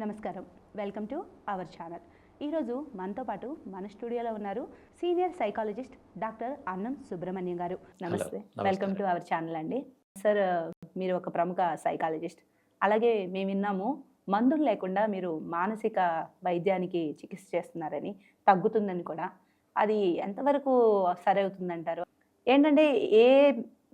నమస్కారం. Welcome to our channel ఈరోజు మనతో పాటు మన స్టూడియోలో ఉన్నారు సీనియర్ సైకాలజిస్ట్ డాక్టర్ అన్నం సుబ్రహ్మణ్యం గారు. నమస్తే. వెల్కమ్ టు అవర్ ఛానల్ అండి. సార్ మీరు ఒక ప్రముఖ సైకాలజిస్ట్. అలాగే మేము విన్నాము మందులు లేకుండా మీరు మానసిక వైద్యానికి చికిత్స చేస్తున్నారని తగ్గుతుందని కూడా. అది ఎంతవరకు సరి అవుతుందంటారు ఏంటంటే ఏ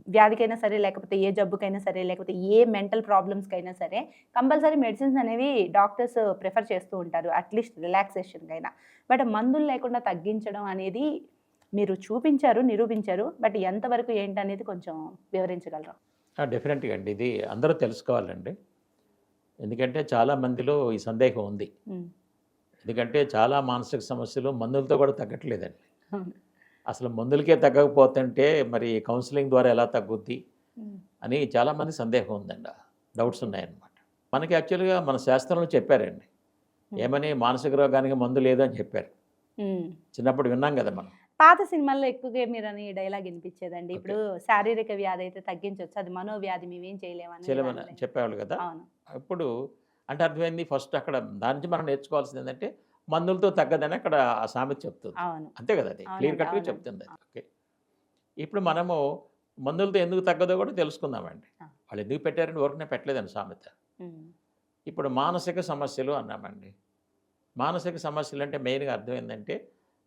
వ్యాధికైనా సరే లేకపోతే ఏ జబ్బుకైనా సరే లేకపోతే ఏ మెంటల్ ప్రాబ్లమ్స్కైనా సరే కంపల్సరీ మెడిసిన్స్ అనేవి డాక్టర్స్ ప్రిఫర్ చేస్తూ ఉంటారు అట్లీస్ట్ రిలాక్సేషన్కైనా. బట్ మందులు లేకుండా తగ్గించడం అనేది మీరు చూపించారు నిరూపించారు బట్ ఎంతవరకు ఏంటనేది కొంచెం వివరించగలరా? డెఫినెట్గా అండి. ఇది అందరూ తెలుసుకోవాలండి. ఎందుకంటే చాలా మందిలో ఈ సందేహం ఉంది. ఎందుకంటే చాలా మానసిక సమస్యలు మందులతో కూడా తగ్గట్లేదండి. అసలు మందులకే తగ్గకపోతుంటే మరి కౌన్సిలింగ్ ద్వారా ఎలా తగ్గుద్ది. అని చాలామంది సందేహం ఉందండి. డౌట్స్ ఉన్నాయన్నమాట. మనకి యాక్చువల్గా మన శాస్త్రంలో చెప్పారండి. ఏమని మానసిక రోగానికి మందు లేదు అని చెప్పారు. చిన్నప్పుడు విన్నాం కదా మనం. పాత సినిమాల్లో ఎక్కువగా మీరు అని డైలాగ్ వినిపించేదండి. ఇప్పుడు శారీరక వ్యాధి అయితే తగ్గించవచ్చు అది మనోవ్యాధి మేమేం చేయలేమని చేయలేమని. చెప్పేవాళ్ళు కదా. అప్పుడు అంటే అర్థమైంది ఫస్ట్ అక్కడ దాని నుంచి మనం నేర్చుకోవాల్సింది ఏంటంటే మందులతో తగ్గదని అక్కడ ఆ సామెత చెప్తుంది. అంతే కదా అది? క్లియర్ కట్గా. చెప్తుంది అది. ఓకే. ఇప్పుడు మనము మందులతో ఎందుకు తగ్గదో కూడా తెలుసుకుందామండి. వాళ్ళు ఎందుకు పెట్టారని ఊరికనే పెట్టలేదండి సామెత. ఇప్పుడు మానసిక సమస్యలు అన్నామండి. మానసిక సమస్యలు అంటే మెయిన్గా అర్థం ఏంటంటే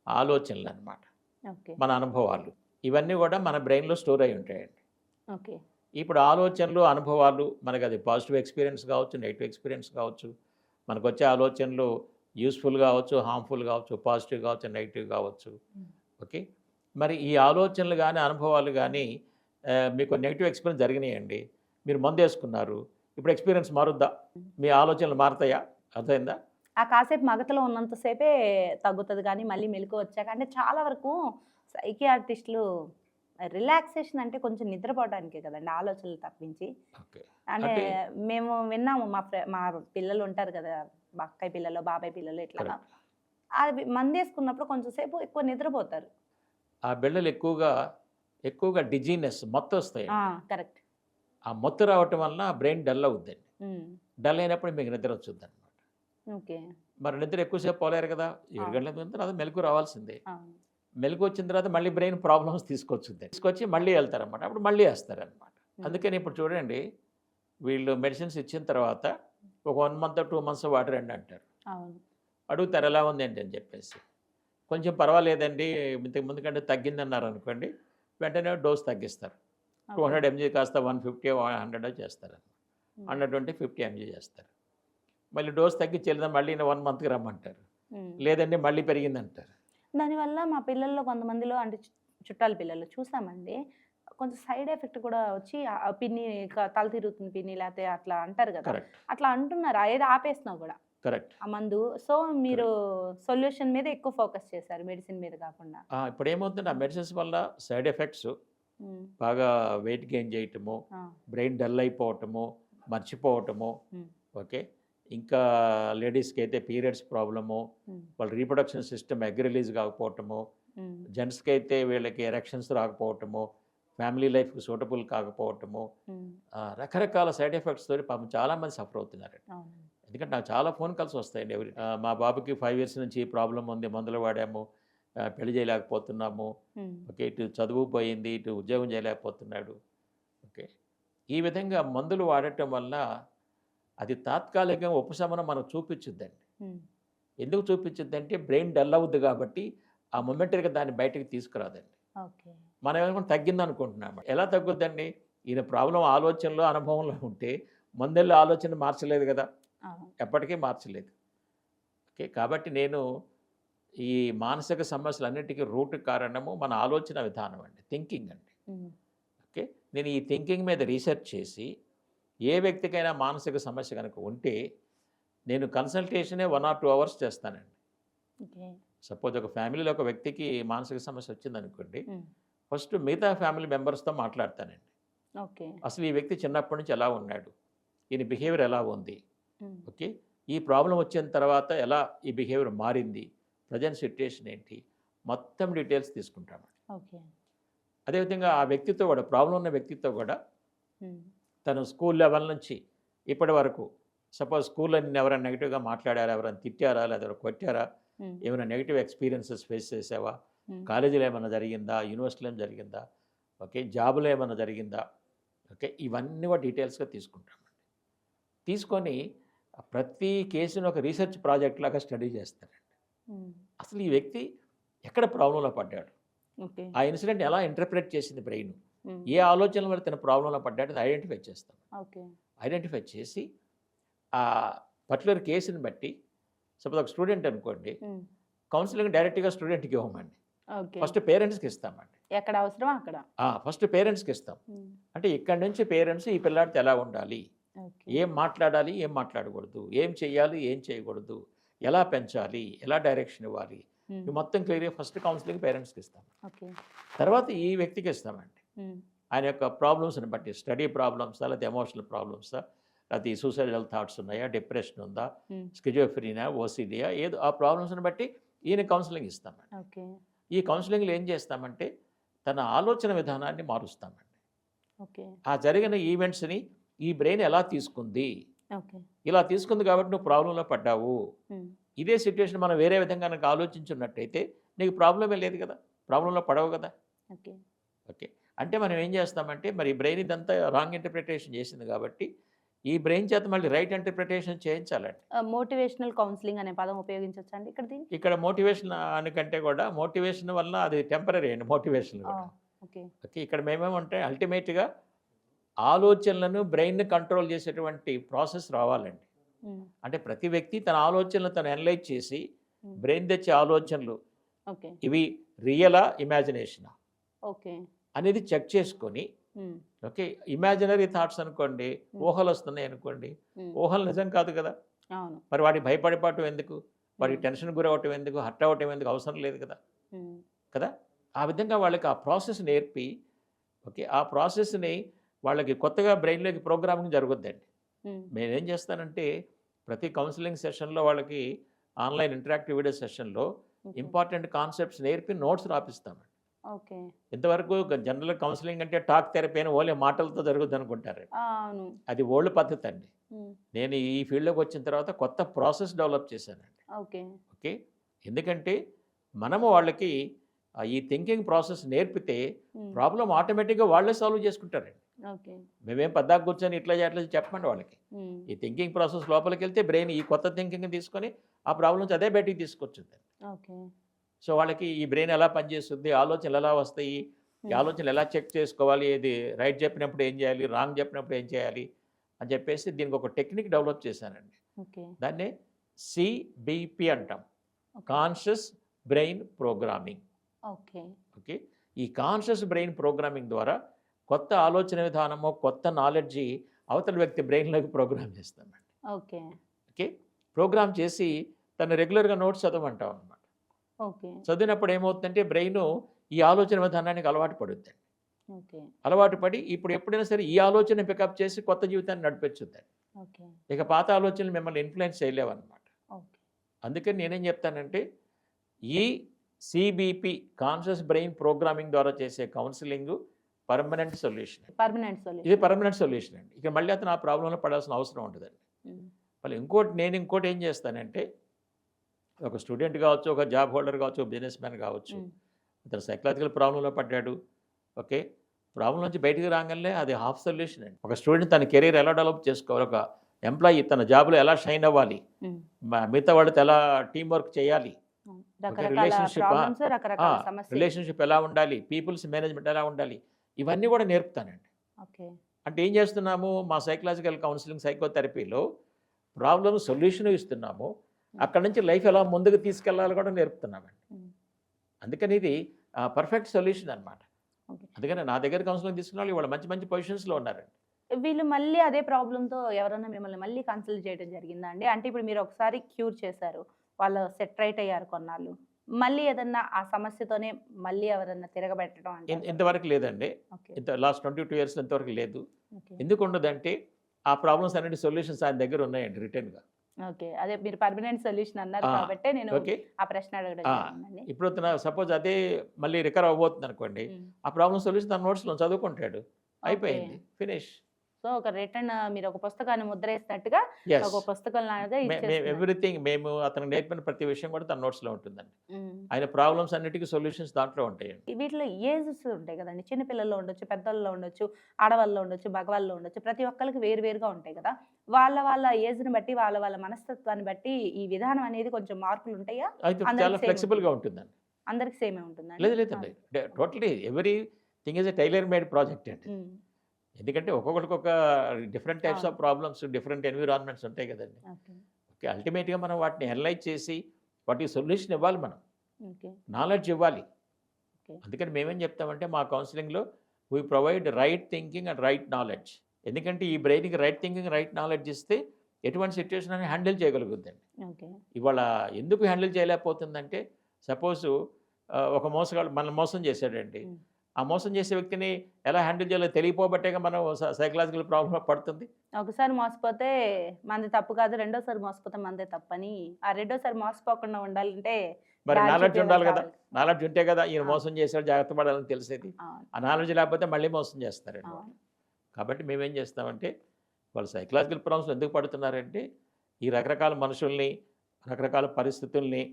ఆలోచనలు అన్నమాట ఓకే. మన అనుభవాలు. ఇవన్నీ కూడా మన బ్రెయిన్లో స్టోర్ అయి ఉంటాయండి. ఓకే. ఇప్పుడు ఆలోచనలు అనుభవాలు మనకు అది పాజిటివ్ ఎక్స్పీరియన్స్ కావచ్చు నెగిటివ్ ఎక్స్పీరియన్స్ కావచ్చు మనకు వచ్చే ఆలోచనలు యూస్ఫుల్ కావచ్చు హార్మ్ఫుల్ కావచ్చు పాజిటివ్ కావచ్చు నెగిటివ్ కావచ్చు. ఓకే? మరి ఈ ఆలోచనలు కానీ అనుభవాలు కానీ మీకు నెగిటివ్ ఎక్స్పీరియన్స్ జరిగినాయండి. మీరు మందు వేసుకున్నారు ఇప్పుడు ఎక్స్పీరియన్స్ మారుద్దా? మీ ఆలోచనలు మారుతాయా? అర్థమైందా? ఆ కాసేపు మగతలో ఉన్నంతసేపే తగ్గుతుంది కానీ మళ్ళీ మెలకు వచ్చాక అంటే చాలా వరకు సైకియాట్రిస్టులు రిలాక్సేషన్ అంటే కొంచెం నిద్రపోవడానికే కదండి ఆలోచనలు తప్పించి. అంటే మేము విన్నాము మా మా పిల్లలు ఉంటారు కదా అక్కయ్య పిల్లలు బాబాయ్ పిల్లలు ఇట్లా అది మందేసుకున్నప్పుడు కొంచెం సేపు ఎక్కువ నిద్రపోతారు. ఆ బిళ్ళలు ఎక్కువగా ఎక్కువగా డిజీనెస్ మొత్తం వస్తాయి కరెక్ట్. ఆ మొత్తం రావటం వలన బ్రెయిన్ డల్ అవుద్దండి. డల్ అయినప్పుడు మీకు నిద్ర వచ్చుద్ది అనమాట ఓకే. మరి నిద్ర ఎక్కువసేపు పోలేరు కదా ఏడు. గంటల తర్వాత మెలకు రావాల్సిందే. మెలకు వచ్చిన తర్వాత మళ్ళీ బ్రెయిన్ ప్రాబ్లమ్స్ తీసుకొచ్చుద్ది. తీసుకొచ్చి మళ్ళీ వెళ్తారనమాట అప్పుడు మళ్ళీ వేస్తారనమాట అందుకని ఇప్పుడు చూడండి వీళ్ళు మెడిసిన్స్ ఇచ్చిన తర్వాత ఒక one month two months water అండి అంటారు అడుగుతారు ఎలా ఉందండి అని చెప్పేసి. కొంచెం పర్వాలేదండి ఇంతకు ముందు కంటే తగ్గిందన్నారు అనుకోండి వెంటనే డోస్ తగ్గిస్తారు. టూ హండ్రెడ్ ఎంజీ కాస్త వన్ ఫిఫ్టీ హండ్రెడ్ చేస్తారు. హండ్రెడ్ ట్వంటీ ఫిఫ్టీ ఎంజీ చేస్తారు. మళ్ళీ డోస్ తగ్గించేదా మళ్ళీ వన్ మంత్కి రమ్మంటారు. లేదండి మళ్ళీ పెరిగిందంటారు. దానివల్ల మా పిల్లల్లో కొంతమందిలో అంటే చుట్టాల పిల్లలు చూసామండి కొంచెం సైడ్ ఎఫెక్ట్ కూడా వచ్చి పిన్ని తల తిరుగుతుంది పిన్ని లేకపోతే అట్లా అంటారు కదా. అట్లా అంటున్నారు. ఏది ఆపేసినావు కూడా? కరెక్ట్. ఆ మందు. సో మీరు సొల్యూషన్ మీద ఎక్కువ ఫోకస్ చేశారు మెడిసిన్ మీద కాకుండా. ఇప్పుడు ఏమవుతుంది ఆ మెడిసిన్స్ వల్ల సైడ్ ఎఫెక్ట్స్ బాగా వెయిట్ గెయిన్ చేయటము బ్రెయిన్ డల్ అయిపోవటము మర్చిపోవటము ఓకే? ఇంకా లేడీస్కి అయితే పీరియడ్స్ ప్రాబ్లము వాళ్ళ రీప్రొడక్షన్ సిస్టమ్ ఎగ్ రిలీజ్ కాకపోవటము జెంట్స్కి అయితే వీళ్ళకి ఎరెక్షన్స్ రాకపోవటము ఫ్యామిలీ లైఫ్కి సూటబుల్ కాకపోవటము రకరకాల సైడ్ ఎఫెక్ట్స్ తోటి పాపం చాలామంది సఫర్ అవుతున్నారు అవును. ఎందుకంటే నాకు చాలా ఫోన్ కాల్స్ వస్తాయండి ఎవరి మా బాబుకి ఫైవ్ ఇయర్స్ నుంచి ప్రాబ్లం ఉంది మందులు వాడాము పెళ్ళి చేయలేకపోతున్నాము ఓకే ఇటు చదువు పోయింది ఇటు ఉద్యోగం చేయలేకపోతున్నాడు ఓకే. ఈ విధంగా మందులు వాడటం వల్ల అది తాత్కాలికంగా ఉపశమనం మనకు చూపించుద్దండి ఉమ్, ఎందుకు చూపించుద్ది అంటే బ్రెయిన్ డల్ అవుద్ది కాబట్టి ఆ మొమెంటరీగా దాన్ని బయటకు తీసుకురాదండి. ఓకే. మనం ఏమనుకుంటే తగ్గింది అనుకుంటున్నాం ఎలా తగ్గుద్దండి? ఈయన ప్రాబ్లం ఆలోచనలో అనుభవంలో ఉంటే మందుల్లో ఆలోచన మార్చలేదు కదా. ఎప్పటికీ మార్చలేదు. ఓకే కాబట్టి నేను ఈ మానసిక సమస్యలన్నిటికీ రూట్ కారణము మన ఆలోచన విధానం అండి థింకింగ్ అండి. ఓకే నేను ఈ థింకింగ్ మీద రీసెర్చ్ చేసి ఏ వ్యక్తికైనా మానసిక సమస్య కనుక ఉంటే నేను కన్సల్టేషనే వన్ ఆర్ టూ అవర్స్ చేస్తానండి. సపోజ్ ఒక ఫ్యామిలీలో ఒక వ్యక్తికి మానసిక సమస్య వచ్చిందనుకోండి ఫస్ట్ మిగతా ఫ్యామిలీ మెంబర్స్తో మాట్లాడతానండి. ఓకే. అసలు ఈ వ్యక్తి చిన్నప్పటి నుంచి ఎలా ఉన్నాడు? ఈయన బిహేవియర్ ఎలా ఉంది? ఓకే. ఈ ప్రాబ్లం వచ్చిన తర్వాత ఎలా ఈ బిహేవియర్ మారింది? ప్రజెంట్ సిట్యుయేషన్ ఏంటి? మొత్తం డీటెయిల్స్ తీసుకుంటామండి. ఓకే. అదేవిధంగా ఆ వ్యక్తితో కూడా ప్రాబ్లం ఉన్న వ్యక్తితో కూడా తను స్కూల్ లెవెల్ నుంచి ఇప్పటి వరకు సపోజ్ స్కూల్లో నిన్ను ఎవరైనా నెగిటివ్గా మాట్లాడారా? ఎవరైనా తిట్టారా? లేదా కొట్టారా? ఏమైనా నెగిటివ్ ఎక్స్పీరియన్సెస్ ఫేస్ చేసావా? కాలేజీలో ఏమైనా జరిగిందా? యూనివర్సిటీలో ఏమైనా జరిగిందా? ఓకే. జాబులో ఏమైనా జరిగిందా? ఓకే. ఇవన్నీ కూడా డీటెయిల్స్గా తీసుకుంటామండి. తీసుకొని ప్రతి కేసును ఒక రీసెర్చ్ ప్రాజెక్ట్ లాగా స్టడీ చేస్తారండి. అసలు ఈ వ్యక్తి ఎక్కడ ప్రాబ్లంలో పడ్డాడు? ఆ ఇన్సిడెంట్ ఎలా ఇంటర్ప్రిట్ చేసింది బ్రెయిన్? ఏ ఆలోచనల వల్ల తన ప్రాబ్లంలో పడ్డాడు? ఐడెంటిఫై చేస్తాం. ఓకే. ఐడెంటిఫై చేసి ఆ పర్టికులర్ కేసుని బట్టి సపోజ్ ఒక స్టూడెంట్ అనుకోండి కౌన్సిలింగ్ డైరెక్ట్గా స్టూడెంట్కి ఇవ్వమండి. ఫస్ట్ పేరెంట్స్కి ఇస్తామండి. ఎక్కడ అవసరమో అక్కడ? ఫస్ట్ పేరెంట్స్కి ఇస్తాం. అంటే ఇక్కడి నుంచి పేరెంట్స్ ఈ పిల్లాడితో ఎలా ఉండాలి? ఏం మాట్లాడాలి? ఏం మాట్లాడకూడదు? ఏం చేయాలి ఏం చేయకూడదు? ఎలా పెంచాలి? ఎలా డైరెక్షన్ ఇవ్వాలి? మొత్తం క్లియర్గా ఫస్ట్ కౌన్సిలింగ్ పేరెంట్స్కి ఇస్తాం. ఓకే. తర్వాత ఈ వ్యక్తికి ఇస్తామండి. ఆయన యొక్క ప్రాబ్లమ్స్ని బట్టి స్టడీ ప్రాబ్లమ్సా లేకపోతే ఎమోషనల్ ప్రాబ్లమ్సా లేకపోతే సూసైడల్ థాట్స్ ఉన్నాయా డిప్రెషన్ ఉందా స్కిజోఫ్రీనా ఓసిడియా ఏదో ఆ ప్రాబ్లమ్స్ని బట్టి ఈయన కౌన్సిలింగ్ ఇస్తామండి. ఈ కౌన్సిలింగ్లో ఏం చేస్తామంటే తన ఆలోచన విధానాన్ని మారుస్తామండి. ఓకే. ఆ జరిగిన ఈవెంట్స్ని ఈ బ్రెయిన్ ఎలా తీసుకుంది? ఓకే. ఇలా తీసుకుంది కాబట్టి నువ్వు ప్రాబ్లంలో పడ్డావు. ఇదే సిచ్యువేషన్ మనం వేరే విధంగా కనుక ఆలోచించున్నట్టయితే నీకు ప్రాబ్లమే లేదు కదా? ప్రాబ్లంలో పడవు కదా? ఓకే. ఓకే. అంటే మనం ఏం చేస్తామంటే మరి బ్రెయిన్ ఇదంతా రాంగ్ ఇంటర్ప్రిటేషన్ చేసింది కాబట్టి ఈ బ్రెయిన్ చేత మళ్ళీ రైట్ ఇంటర్ప్రిటేషన్ చేయించాలండి. మోటివేషనల్ కౌన్సిలింగ్ అనే పదం ఉపయోగించవచ్చా అండి ఇక్కడ ఇక్కడ మోటివేషన్ అనికంటే కూడా మోటివేషన్ వల్ల అది టెంపరీ అండి మోటివేషన్ ఓకే. ఇక్కడ మేమేమంటే అల్టిమేట్గా ఆలోచనలను బ్రెయిన్ని కంట్రోల్ చేసేటువంటి ప్రాసెస్ రావాలండి. అంటే ప్రతి వ్యక్తి తన ఆలోచనలు తను అనలైజ్ చేసి బ్రెయిన్ తెచ్చే ఆలోచనలు ఇవి రియలా ఇమాజినేషనా ఓకే. అనేది చెక్ చేసుకొని ఓకే. ఇమాజినరీ థాట్స్ అనుకోండి. ఊహలు వస్తున్నాయి అనుకోండి. ఊహలు నిజం కాదు కదా. మరి వాడికి భయపడిపోవటం ఎందుకు? వాడికి టెన్షన్ గురవటం ఎందుకు? హర్ట్ అవ్వటం ఎందుకు? అవసరం లేదు కదా. కదా? ఆ విధంగా వాళ్ళకి ఆ ప్రాసెస్ నేర్పి ఓకే ఆ ప్రాసెస్ని వాళ్ళకి కొత్తగా బ్రెయిన్లోకి ప్రోగ్రామింగ్ జరుగుద్దండి. నేనేం చేస్తానంటే ప్రతి కౌన్సిలింగ్ సెషన్లో వాళ్ళకి ఆన్లైన్ ఇంటరాక్టివ్ వీడియో సెషన్లో. ఇంపార్టెంట్ కాన్సెప్ట్స్ నేర్పి నోట్స్ రాపిస్తామండి. ఇంతవరకు జనరల్ కౌన్సిలింగ్ అంటే టాక్ థెరపీ అని ఓన్లీ మాటలతో జరుగుద్ది అనుకుంటారు అది ఓల్డ్ పద్ధతి అండి. నేను ఈ ఫీల్డ్లోకి వచ్చిన తర్వాత కొత్త ప్రాసెస్ డెవలప్ చేశానండి. ఓకే. ఓకే? ఎందుకంటే మనము వాళ్ళకి ఈ థింకింగ్ ప్రాసెస్ నేర్పితే ప్రాబ్లం ఆటోమేటిక్గా వాళ్ళే సాల్వ్ చేసుకుంటారండి. మేమేం పద్దాకు కూర్చొని ఇట్లా చేయట్లా చెప్పండి వాళ్ళకి. ఈ థింకింగ్ ప్రాసెస్ లోపలికి వెళ్తే బ్రెయిన్ ఈ కొత్త థింకింగ్ తీసుకొని ఆ ప్రాబ్లం నుంచి అదే బయటికి తీసుకొచ్చింది ఓకే. సో వాళ్ళకి ఈ బ్రెయిన్ ఎలా పనిచేస్తుంది ఆలోచనలు ఎలా వస్తాయి ఈ ఆలోచనలు ఎలా చెక్ చేసుకోవాలి ఇది రైట్ చెప్పినప్పుడు ఏం చేయాలి రాంగ్ చెప్పినప్పుడు ఏం చేయాలి అని చెప్పేసి దీనికి ఒక టెక్నిక్ డెవలప్ చేశానండి. ఓకే. దాన్నే సిబిపి అంటాం. Conscious brain programming. Okay. Okay. ఈ కాన్షియస్ బ్రెయిన్ ప్రోగ్రామింగ్ ద్వారా కొత్త ఆలోచన విధానము కొత్త నాలెడ్జి అవతల వ్యక్తి బ్రెయిన్లోకి ప్రోగ్రామ్ చేస్తామండి ఓకే. ఓకే. ప్రోగ్రామ్ చేసి తను రెగ్యులర్గా నోట్స్ చదవమంటాం చదివినప్పుడు ఏమవుతుందంటే బ్రెయిన్ ఈ ఆలోచన విధానానికి అలవాటు పడుద్ది. ఓకే. అలవాటు పడి ఇప్పుడు ఎప్పుడైనా సరే ఈ ఆలోచన పికప్ చేసి కొత్త జీవితాన్ని నడిపించుద్ది. ఓకే. ఇక పాత ఆలోచనలు మిమ్మల్ని ఇన్ఫ్లుయెన్స్ చేయలేవన్నమాట. అందుకని నేనేం చెప్తానంటే ఈ సిబిపి కాన్షియస్ బ్రెయిన్ ప్రోగ్రామింగ్ ద్వారా చేసే కౌన్సిలింగ్ పర్మనెంట్ సొల్యూషన్ పర్మనెంట్ ఇది సొల్యూషన్ పర్మనెంట్ సొల్యూషన్ అండి. ఇక మళ్ళీ అతను ఆ ప్రాబ్లంలో పడాల్సిన అవసరం ఉంటుందండి మళ్ళీ ఇంకోటి నేను ఇంకోటి ఏం చేస్తానంటే ఒక స్టూడెంట్ కావచ్చు ఒక జాబ్ హోల్డర్ కావచ్చు ఒక బిజినెస్ మ్యాన్ కావచ్చు. అతను సైకలాజికల్ ప్రాబ్లంలో పడ్డాడు. ఓకే? ప్రాబ్లం నుంచి బయటికి రాగానే అది హాఫ్ సొల్యూషన్ అండి. ఒక స్టూడెంట్ తన కెరీర్ ఎలా డెవలప్ చేసుకోవాలి ఒక ఎంప్లాయీ తన జాబ్లో ఎలా షైన్ అవ్వాలి మిగతా వాళ్ళతో ఎలా టీం వర్క్ చేయాలి సమస్యలు. రిలేషన్షిప్ ఎలా ఉండాలి పీపుల్స్ మేనేజ్మెంట్ ఎలా ఉండాలి ఇవన్నీ కూడా నేర్పుతానండి. అంటే ఏం చేస్తున్నాము మా సైకలాజికల్ కౌన్సిలింగ్ సైకోథెరపీలో ప్రాబ్లమ్ సొల్యూషన్ ఇస్తున్నాము. అక్కడ నుంచి లైఫ్ ఎలా ముందుకు తీసుకెళ్ళాలి కూడా నేర్పుతున్నామండి. అందుకని ఇది పర్ఫెక్ట్ సొల్యూషన్ అనమాట. అందుకని నా దగ్గర కౌన్సిలింగ్ తీసుకున్న వాళ్ళు ఇవాళ మంచి మంచి పొజిషన్స్లో ఉన్నారండి. వీళ్ళు మళ్ళీ అదే ప్రాబ్లంతో ఎవరైనా మిమ్మల్ని మళ్ళీ కన్సల్ట్ చేయడం జరిగిందా అండి? అంటే ఇప్పుడు మీరు ఒకసారి క్యూర్ చేశారు వాళ్ళు సెట్ రైట్ అయ్యారు కొన్నాళ్ళు. మళ్ళీ ఏదన్నా ఆ సమస్యతోనే మళ్ళీ ఎవరన్నా తిరగబెట్టడం అంటే ఇంతవరకు లేదండి. ఇంత లాస్ట్ ట్వంటీ టూ ఇయర్స్ ఇంతవరకు లేదు. ఎందుకు ఉండదంటే ఆ ప్రాబ్లమ్స్ అన్నిటి సొల్యూషన్స్ ఆయన దగ్గర ఉన్నాయండి రిటర్న్గా. ఓకే. అదే మీరు పర్మనెంట్ సొల్యూషన్ అన్నారు కాబట్టి నేను ఆ ప్రశ్న అడగడం ఇప్పుడు సపోజ్ అదే మళ్ళీ రికవర్ అవ్వబోతుంది అనుకోండి. ఆ ప్రాబ్లమ్ సొల్యూషన్ తన నోట్స్లో చదువుకుంటాడు. అయిపోయింది. ఫినిష్. సో ఒక రిటర్న్ మీరు ఒక పుస్తకాన్ని ముద్రేసినట్టుగా ఒక పుస్తకం ఇచ్చేస్తున్నారు. ఎవ్రీథింగ్ మేము అతను నేర్పిన ప్రతి విషయం కూడా తన నోట్స్లో ఉంటుందండి. ఉమ్. ఆయన ప్రాబ్లమ్స్ అన్నిటికీ సొల్యూషన్స్ దాంట్లో ఉంటాయండి. వీటిలో ఏజెస్ ఉంటాయి కదండి. చిన్న పిల్లల్లో ఉండొచ్చు పెద్దల్లో ఉండొచ్చు ఆడవాళ్ళలో ఉండొచ్చు మగవాళ్ళలో ఉండొచ్చు ప్రతి ఒక్కరికి వేరు వేరుగా ఉంటాయి కదా. వాళ్ళ వాళ్ళ ఏజ్ని బట్టి వాళ్ళ వాళ్ళ మనస్తత్వాన్ని బట్టి ఈ విధానం అనేది కొంచెం మార్పులు ఉంటాయా? చాలా same ఫ్లెక్సిబుల్గా ఉంటుందండి. అందరికి సేమే ఉంటుందా లేదు లేదండి totally everything is a tailor made project అండి. ఎందుకంటే ఒక్కొక్కరికి ఒక different types of. Problems different environments ఉంటాయి కదండి. ఓకే. అల్టిమేట్గా మనం వాటిని అనలైజ్ చేసి వాటికి సొల్యూషన్ ఇవ్వాలి మనం. నాలెడ్జ్ ఇవ్వాలి. అందుకని మేమేం చెప్తామంటే మా కౌన్సిలింగ్లో we provide right thinking and right knowledge ఎందుకంటే ఈ బ్రెయిన్కి రైట్ థింకింగ్ రైట్ నాలెడ్జ్ ఇస్తే ఎటువంటి సిచ్యువేషన్ అని హ్యాండిల్ చేయగలుగుద్దండి. ఓకే. ఇవాళ ఎందుకు హ్యాండిల్ చేయలేకపోతుందంటే సపోజు ఒక మోసగాడు మనం మోసం చేశాడండి. ఆ మోసం చేసే వ్యక్తిని ఎలా హ్యాండిల్ చేయాలో తెలియపోబట్టేగా మనం సైకలాజికల్ ప్రాబ్లం పడుతుంది ఒకసారి మోసపోతే మనది తప్పు కాదు రెండోసారి మోసపోతే మనదే తప్పని ఆ రెండోసారి మోసపోకుండా ఉండాలంటే మరి నాలెడ్జ్ ఉండాలి కదా. నాలెడ్జ్ ఉంటే కదా ఈయన. మోసం చేశాడు జాగ్రత్త పడాలని తెలిసేది ఆ నాలెడ్జ్ లేకపోతే మళ్ళీ మోసం చేస్తారండి. కాబట్టి మేమేం చేస్తామంటే వాళ్ళు సైకలాజికల్ ప్రాబ్లమ్స్ ఎందుకు పడుతున్నారంటే ఈ రకరకాల మనుషుల్ని రకరకాల పరిస్థితుల్ని.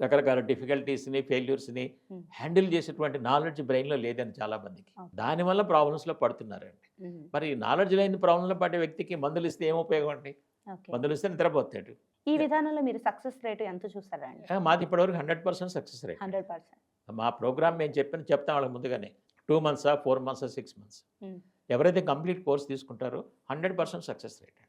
రకరకాల డిఫికల్టీస్ని ఫెయిల్యూర్స్ని. హ్యాండిల్ చేసేటువంటి నాలెడ్జ్ బ్రెయిన్లో లేదని చాలా మందికి. దానివల్ల ప్రాబ్లమ్స్లో పడుతున్నారండి. మరి నాలెడ్జ్ లేని ప్రాబ్లంలో పడే వ్యక్తికి మందులు ఇస్తే ఏం ఉపయోగం అండి. మందులు ఇస్తే నిద్రపోతాడు. ఈ విధానంలో మీరు సక్సెస్ రేట్ ఎంత చూసారా అండి? ఆ, మాది ఇప్పటివరకు hundred percent success rate. Hundred percent. మా ప్రోగ్రామ్ మేము చెప్పిన చెప్తాం వాళ్ళకి ముందుగానే. టూ మంత్సా ఫోర్ మంత్సా సిక్స్ మంత్స్. ఎవరైతే కంప్లీట్ కోర్స్ తీసుకుంటారో hundred percent success rate.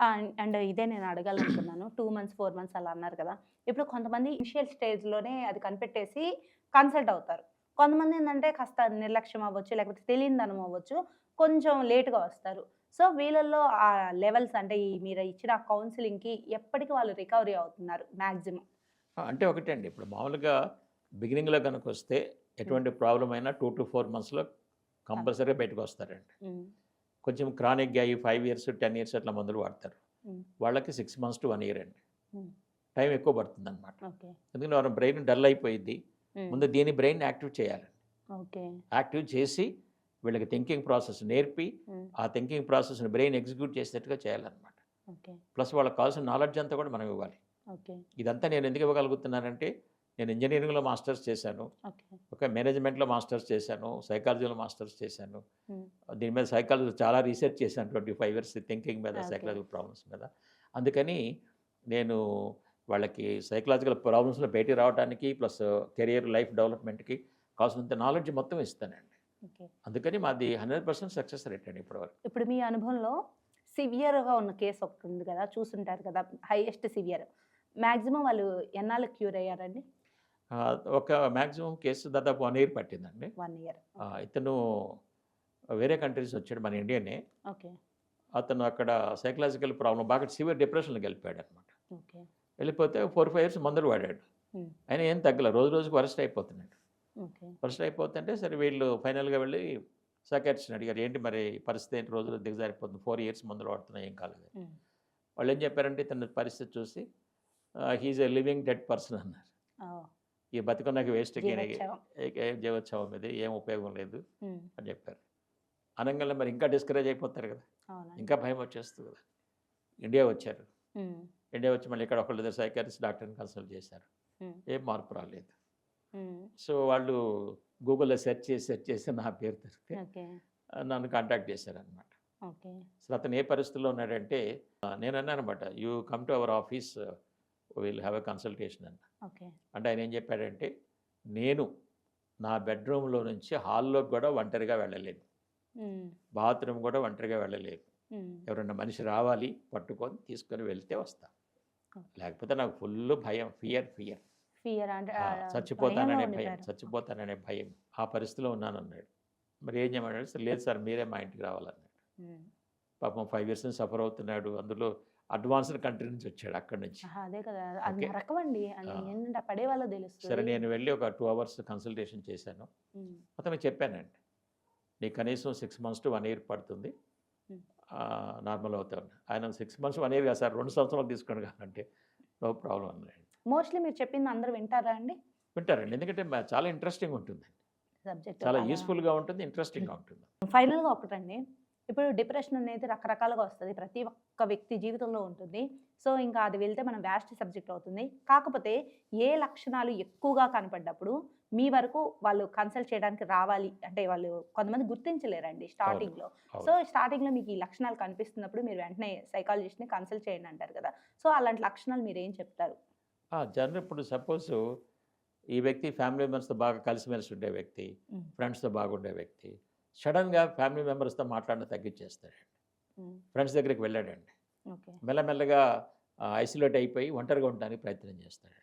And ఇదే నేను అడగాలనుకున్నాను. టూ మంత్స్ ఫోర్ మంత్స్ అలా అన్నారు కదా. ఇప్పుడు కొంతమంది ఇనిషియల్ స్టేజ్లోనే అది కనిపెట్టేసి కన్సల్ట్ అవుతారు. కొంతమంది ఏంటంటే కాస్త నిర్లక్ష్యం అవ్వచ్చు లేకపోతే తెలియదనం అవ్వచ్చు కొంచెం లేట్గా వస్తారు. సో వీళ్ళల్లో ఆ లెవెల్స్ అంటే ఈ మీరు ఇచ్చిన కౌన్సిలింగ్కి ఎప్పటికి వాళ్ళు రికవరీ అవుతున్నారు మ్యాక్సిమం అంటే ఒకటండి. ఇప్పుడు మామూలుగా బిగినింగ్లో కనుక వస్తే ఎటువంటి ప్రాబ్లం అయినా టూ టు ఫోర్ మంత్స్లో కంపల్సరీగా బయటకు వస్తారండి. కొంచెం క్రానిక్గా అయ్యి ఫైవ్ ఇయర్స్ టెన్ ఇయర్స్ అట్లా మందులు వాడతారు. వాళ్ళకి six months to one year అండి. టైం ఎక్కువ పడుతుంది అనమాట ఎందుకంటే వాళ్ళ బ్రెయిన్ డల్ అయిపోయింది ముందు దీని బ్రెయిన్ యాక్టివ్ చేయాలి ఓకే. యాక్టివ్ చేసి వీళ్ళకి థింకింగ్ ప్రాసెస్ నేర్పి ఆ థింకింగ్ ప్రాసెస్ని బ్రెయిన్ ఎగ్జిక్యూట్ చేసేట్టుగా చేయాలన్నమాట. ప్లస్ వాళ్ళకి కావాల్సిన నాలెడ్జ్ అంతా కూడా మనం ఇవ్వాలి. ఇదంతా నేను ఎందుకు ఇవ్వగలుగుతున్నానంటే నేను ఇంజనీరింగ్లో మాస్టర్స్ చేశాను. ఓకే. ఒక మేనేజ్మెంట్లో మాస్టర్స్ చేశాను. సైకాలజీలో మాస్టర్స్ చేశాను. దీని మీద సైకాలజీ చాలా రీసెర్చ్ చేశాను ట్వంటీ ఫైవ్ ఇయర్స్ థింకింగ్ మీద. సైకలాజికల్ ప్రాబ్లమ్స్ మీద. అందుకని నేను వాళ్ళకి సైకలాజికల్ ప్రాబ్లమ్స్లో బయటికి రావడానికి ప్లస్ కెరియర్ లైఫ్ డెవలప్మెంట్కి కావాల్సినంత నాలెడ్జ్ మొత్తం ఇస్తానండి. అందుకని మాది హండ్రెడ్ పర్సెంట్ సక్సెస్ రేట్ అండి ఇప్పటివరకు. ఇప్పుడు మీ అనుభవంలో సివియర్గా ఉన్న కేసు ఒకటి ఉంది కదా చూసుంటారు కదా హైయెస్ట్ సివియర్. మ్యాక్సిమం వాళ్ళు ఎన్నాళ్ళు క్యూర్ అయ్యారండి? ఒక మ్యాక్సిమం కేసు దాదాపు వన్ ఇయర్ పట్టిందండి. One year. ఇతను వేరే కంట్రీస్ వచ్చాడు మన ఇండియానే. ఓకే. అతను అక్కడ సైకలాజికల్ ప్రాబ్లం బాగా సివియర్ డిప్రెషన్లోకి వెళ్ళిపోయాడు అనమాట వెళ్ళిపోతే ఫోర్ ఫైవ్ ఇయర్స్ మందులు వాడాడు. ఆయన ఏం తగ్గల రోజు రోజుకు వరస్ట్ అయిపోతున్నాడు. వరస్ట్ అయిపోతుంటే సరే వీళ్ళు ఫైనల్గా వెళ్ళి సైకాట్రిస్ట్ని అడిగారు ఏంటి మరి పరిస్థితి ఏంటి? రోజులు దిగజారిపోతుంది. ఫోర్ ఇయర్స్ మందులు వాడుతున్నాయి ఏం కాలేదు. వాళ్ళు ఏం చెప్పారంటే ఇతని పరిస్థితి చూసి he's a living dead person అన్నారు. ఈ బతికున్నాక వేస్ట్ జీవోత్సవం. మీద ఏం ఉపయోగం లేదు అని చెప్పారు. అనగానే మరి ఇంకా డిస్కరేజ్ అయిపోతారు కదా. ఇంకా భయం వచ్చేస్తుంది కదా. ఇండియా వచ్చారు. ఇండియా వచ్చి మళ్ళీ ఇక్కడ ఒకళ్ళిద్దరు సైకాట్రిస్ట్ డాక్టర్ని కన్సల్ట్ చేశారు. ఏం మార్పు రాలేదు. సో వాళ్ళు గూగుల్లో సెర్చ్ చేసి సెర్చ్ చేసి నా పేరు దొరికితే నన్ను కాంటాక్ట్ చేశారనమాట అసలు అతను ఏ పరిస్థితిలో ఉన్నాడంటే నేను అన్నాను అనమాట you come to our office will have a consultation అన్న. అంటే ఆయన ఏం చెప్పాడంటే నేను నా బెడ్రూమ్లో నుంచి హాల్లోకి కూడా ఒంటరిగా వెళ్ళలేదు. బాత్రూమ్ కూడా ఒంటరిగా వెళ్ళలేదు. ఎవరన్నా మనిషి రావాలి పట్టుకొని తీసుకొని వెళ్తే వస్తా. లేకపోతే నాకు ఫుల్ భయం ఫియర్ ఫియర్. ఫియర్ అంటే చచ్చిపోతాననే భయం. చచ్చిపోతాననే భయం. ఆ పరిస్థితిలో ఉన్నాను అన్నాడు. మరి ఏం చేయమన్నాడు సార్ లేదు సార్ మీరే మా ఇంటికి రావాలన్నాడు. పాపం ఫైవ్ ఇయర్స్ సఫర్ అవుతున్నాడు. అందులో అడ్వాన్స్డ్ కంట్రీ నుంచి వచ్చాడు అక్కడి నుంచి. అదే కదా. అది ఓకే. నరకమండి. అది ఆ. ఏంటంటే ఆ పడే వాళ్ళ తెలుస్తుంది. సరే నేను వెళ్ళి ఒక టూ అవర్స్ కన్సల్టేషన్ చేశాను. ఉమ్. అతనికి చెప్పానండి నీకు కనీసం six months to one year పడుతుంది. నార్మల్ అవుతాను ఆయన సిక్స్ మంత్స్ వన్ ఇయర్ కాదు సార్ రెండు సంవత్సరాలు తీసుకోండి కాదంటే నో ప్రాబ్లం అన్నాడు మోస్ట్లీ మీరు చెప్పింది అందరూ వింటారా అండి? వింటారండి. ఎందుకంటే చాలా ఇంట్రెస్టింగ్ ఉంటుంది సబ్జెక్ట్ చాలా యూస్ఫుల్గా ఉంటుంది ఇంట్రెస్టింగ్గా ఉంటుంది. ఫైనల్గా ఒకటండి. ఇప్పుడు డిప్రెషన్ అనేది రకరకాలుగా వస్తుంది. ప్రతి ఒక్క వ్యక్తి జీవితంలో ఉంటుంది. సో ఇంకా అది వెళ్తే మనం వ్యాస్ట్ సబ్జెక్ట్ అవుతుంది. కాకపోతే ఏ లక్షణాలు ఎక్కువగా కనపడ్డప్పుడు మీ వరకు వాళ్ళు కన్సల్ట్ చేయడానికి రావాలి అంటే వాళ్ళు కొంతమంది గుర్తించలేరండి స్టార్టింగ్లో. సో స్టార్టింగ్లో మీకు ఈ లక్షణాలు కనిపిస్తున్నప్పుడు మీరు వెంటనే సైకాలజిస్ట్ని కన్సల్ట్ చేయండి అంటారు కదా. సో అలాంటి లక్షణాలు మీరు ఏం చెప్తారు? జనరల్ ఇప్పుడు సపోజ్ ఈ వ్యక్తి ఫ్యామిలీ మెంబర్స్తో బాగా కలిసిమెలిసి ఉండే వ్యక్తి. ఫ్రెండ్స్తో బాగుండే వ్యక్తి సడన్గా ఫ్యామిలీ మెంబర్స్తో మాట్లాడడం తగ్గించేస్తాడండి. ఫ్రెండ్స్ దగ్గరికి వెళ్ళాడండి. మెల్లమెల్లగా ఐసోలేట్ అయిపోయి ఒంటరిగా ఉండడానికి ప్రయత్నం చేస్తాడండి.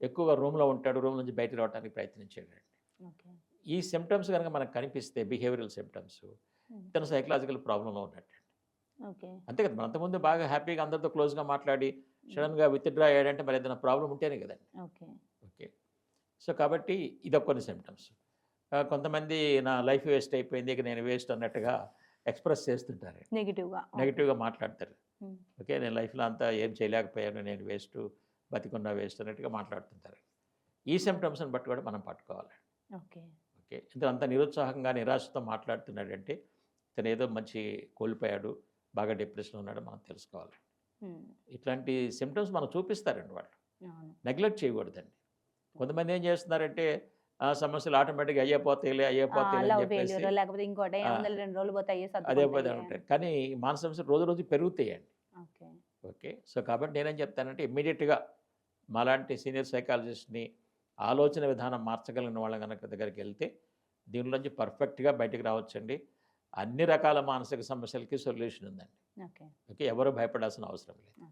ఎక్కువగా రూమ్లో ఉంటాడు రూమ్ నుంచి బయటకు రావడానికి ప్రయత్నం చేయడండి ఓకే. ఈ సిమ్టమ్స్ కనుక మనకు కనిపిస్తే బిహేవియరల్ సిమ్టమ్స్ ఇతను సైకలాజికల్ ప్రాబ్లంలో ఉన్నట్టు ఓకే. అంతే కదా మన అంతకుముందు బాగా హ్యాపీగా అందరితో క్లోజ్గా మాట్లాడి సడన్గా విత్డ్రా అయ్యాడంటే మరి ఏదైనా ప్రాబ్లం ఉంటేనే కదండి. ఓకే. ఓకే. సో కాబట్టి ఇదొక కొన్ని సిమ్టమ్స్ కొంతమంది నా లైఫ్ వేస్ట్ అయిపోయింది ఇక నేను వేస్ట్ అన్నట్టుగా ఎక్స్ప్రెస్ చేస్తుంటారు. నెగిటివ్గా నెగిటివ్గా మాట్లాడతారు. ఓకే నేను లైఫ్లో అంతా ఏం చేయలేకపోయాను నేను వేస్ట్ బతికున్నా వేస్ట్ అన్నట్టుగా మాట్లాడుతుంటారు. ఈ సిమ్టమ్స్ని బట్టి కూడా మనం పట్టుకోవాలి. ఓకే. ఓకే ఇంత అంత నిరుత్సాహంగా నిరాశతో మాట్లాడుతున్నాడంటే ఇతను ఏదో మంచి కోల్పోయాడు బాగా డిప్రెషన్ ఉన్నాడు మనం తెలుసుకోవాలి. ఇట్లాంటి సిమ్టమ్స్ మనం చూపిస్తారండి వాళ్ళు. నెగ్లెక్ట్ చేయకూడదండి. కొంతమంది ఏం చేస్తున్నారంటే ఆ సమస్యలు ఆటోమేటిక్గా అని లవ్ చెప్పేసి ఫెయిల్యూర్ లేకపోతే ఇంకోటి రెండు రోజులు పోతే అయ్యే అదే పోతే. ఉంటాయి కానీ మానసిక సమస్యలు రోజు రోజు పెరుగుతాయండి. ఓకే. ఓకే. సో కాబట్టి నేనేం చెప్తానంటే ఇమ్మీడియట్గా మాలాంటి సీనియర్ సైకాలజిస్ట్ని ఆలోచన విధానం మార్చగలిగిన వాళ్ళ కనుక దగ్గరికి వెళ్తే దీనిలోంచి పర్ఫెక్ట్గా బయటికి రావచ్చండి. అన్ని రకాల మానసిక సమస్యలకి సొల్యూషన్ ఉందండి. ఓకే. ఎవరు భయపడాల్సిన అవసరం లేదు.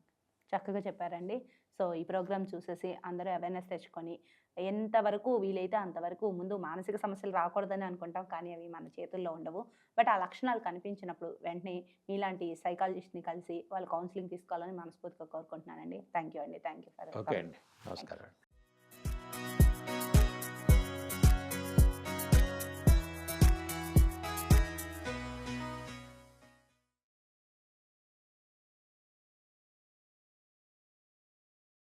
చక్కగా చెప్పారండి. సో ఈ ప్రోగ్రామ్ చూసేసి అందరూ అవేర్నెస్ తెచ్చుకొని ఎంతవరకు వీలైతే అంతవరకు ముందు మానసిక సమస్యలు రాకూడదని అనుకుంటాం. కానీ అవి మన చేతుల్లో ఉండవు. బట్ ఆ లక్షణాలు కనిపించినప్పుడు వెంటనే మీలాంటి సైకాలజిస్ట్ని కలిసి వాళ్ళు కౌన్సిలింగ్ తీసుకోవాలని మనస్ఫూర్తిగా కోరుకుంటున్నానండి. థ్యాంక్ యూ అండి. థ్యాంక్ యూ ఫర్ ఓకే అండి. నమస్కారం